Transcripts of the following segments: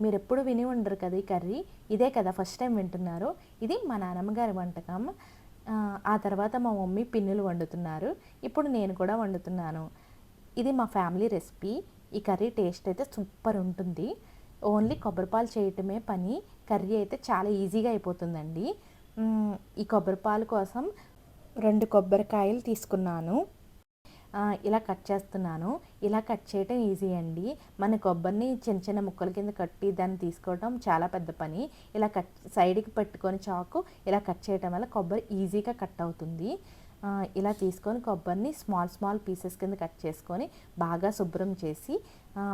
మీరు ఎప్పుడు విని ఉండరు కదా ఈ కర్రీ? ఇదే కదా ఫస్ట్ టైం వింటున్నారు. ఇది మా నాన్నమ్మగారి వంటకం. ఆ, తర్వాత మా మమ్మీ పిన్నులు వండుతున్నారు. ఇప్పుడు నేను కూడా వండుతున్నాను. ఇది మా ఫ్యామిలీ రెసిపీ. ఈ కర్రీ టేస్ట్ అయితే సూపర్ ఉంటుంది. ఓన్లీ కొబ్బరిపాలు చేయటమే పని. కర్రీ అయితే చాలా ఈజీగా అయిపోతుందండి. ఈ కొబ్బరిపాలు కోసం రెండు కొబ్బరికాయలు తీసుకున్నాను. ఇలా కట్ చేస్తున్నాను. ఇలా కట్ చేయటం ఈజీ అండి. మన కొబ్బరిని చిన్న చిన్న ముక్కల కింద కట్టి దాన్ని తీసుకోవడం చాలా పెద్ద పని. ఇలా కట్ సైడ్కి పెట్టుకొని చాకు ఇలా కట్ చేయటం వల్ల కొబ్బరి ఈజీగా కట్ అవుతుంది. ఇలా తీసుకొని కొబ్బరిని స్మాల్ స్మాల్ పీసెస్ కింద కట్ చేసుకొని బాగా శుభ్రం చేసి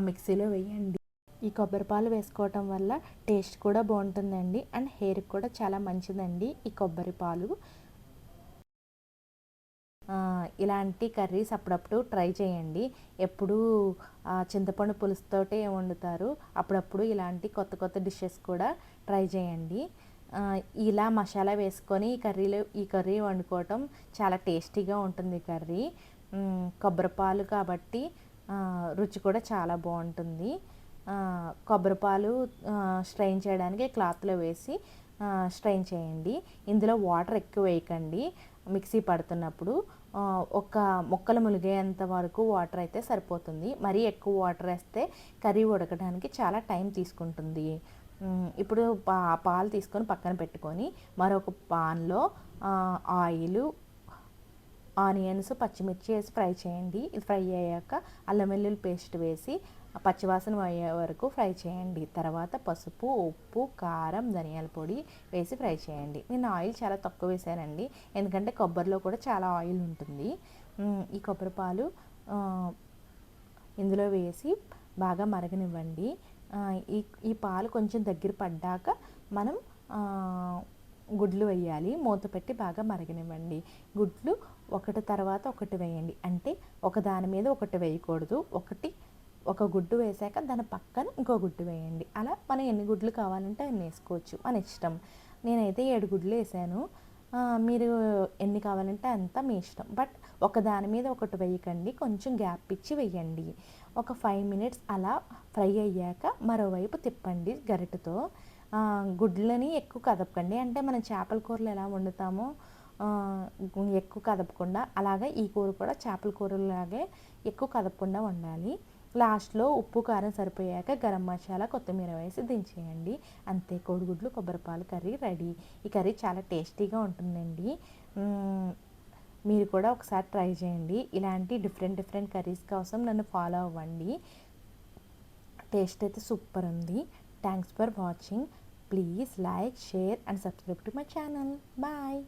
మిక్సీలో వేయండి. ఈ కొబ్బరి పాలు వేసుకోవటం వల్ల టేస్ట్ కూడా బాగుంటుందండి. అండ్ హెయిర్కి కూడా చాలా మంచిదండి ఈ కొబ్బరి పాలు. ఇలాంటి కర్రీస్ అప్పుడప్పుడు ట్రై చేయండి. ఎప్పుడు చింతపండు పులుసుతోటే వండుతారు. అప్పుడప్పుడు ఇలాంటి కొత్త కొత్త డిషెస్ కూడా ట్రై చేయండి. ఇలా మసాలా వేసుకొని ఈ కర్రీలో ఈ కర్రీ వండుకోవటం చాలా టేస్టీగా ఉంటుంది కర్రీ. కొబ్బరిపాలు కాబట్టి రుచి కూడా చాలా బాగుంటుంది. కొబ్బరిపాలు స్ట్రైన్ స్ట్రెయిన్ చేయడానికి క్లాత్లో వేసి స్ట్రెయిన్ చేయండి. ఇందులో వాటర్ ఎక్కువ వేయకండి. మిక్సీ పడుతున్నప్పుడు ఒక ముక్కలు ములిగేంత వరకు వాటర్ అయితే సరిపోతుంది. మరీ ఎక్కువ వాటర్ వేస్తే కర్రీ ఉడకడానికి చాలా టైం తీసుకుంటుంది. ఇప్పుడు పా పాలు తీసుకొని పక్కన పెట్టుకొని మరొక పాన్లో ఆయిల్ ఆనియన్స్ పచ్చిమిర్చి వేసి ఫ్రై చేయండి. ఇది ఫ్రై అయ్యాక అల్లం వెల్లుల్లి పేస్ట్ వేసి పచ్చివాసన అయ్యే వరకు ఫ్రై చేయండి. తర్వాత పసుపు ఉప్పు కారం ధనియాల పొడి వేసి ఫ్రై చేయండి. నేను ఆయిల్ చాలా తక్కువ వేసానండి. ఎందుకంటే కొబ్బరిలో కూడా చాలా ఆయిల్ ఉంటుంది. ఈ కొబ్బరి పాలు ఇందులో వేసి బాగా మరగనివ్వండి. ఈ ఈ పాలు కొంచెం దగ్గర పడ్డాక మనం గుడ్లు వేయాలి. మూత పెట్టి బాగా మరగనివ్వండి. గుడ్లు ఒకటి తర్వాత ఒకటి వేయండి. అంటే ఒక దాని మీద ఒకటి వేయకూడదు. ఒకటి ఒక గుడ్డు వేసాక దాని పక్కన ఇంకో గుడ్డు వేయండి. అలా మనం ఎన్ని గుడ్లు కావాలంటే అన్ని వేసుకోవచ్చు. మన ఇష్టం. నేనైతే ఏడు గుడ్లు వేసాను. మీరు ఎన్ని కావాలంటే అంత మీ ఇష్టం. బట్ ఒక దాని మీద ఒకటి వేయకండి. కొంచెం గ్యాప్ ఇచ్చి వేయండి. ఒక ఫైవ్ మినిట్స్ అలా ఫ్రై అయ్యాక మరోవైపు తిప్పండి గరిటతో. గుడ్లని ఎక్కువ కదపకండి. అంటే మనం చేపల కూరలు ఎలా వండుతామో ఎక్కువ కదపకుండా అలాగే ఈ కూర కూడా చేపల కూరలాగే ఎక్కువ కదపకుండా వండాలి. లాస్ట్లో ఉప్పు కారం సరిపోయాక గరం మసాలా కొత్తిమీర వేసి దించేయండి. అంతే కోడిగుడ్లు కొబ్బరిపాలు కర్రీ రెడీ. ఈ కర్రీ చాలా టేస్టీగా ఉంటుందండి. మీరు కూడా ఒకసారి ట్రై చేయండి. ఇలాంటి డిఫరెంట్ డిఫరెంట్ కర్రీస్ కోసం నన్ను ఫాలో అవ్వండి. టేస్ట్ అయితే సూపర్ ఉంది. Thanks for watching. Please like share and subscribe to my channel. Bye.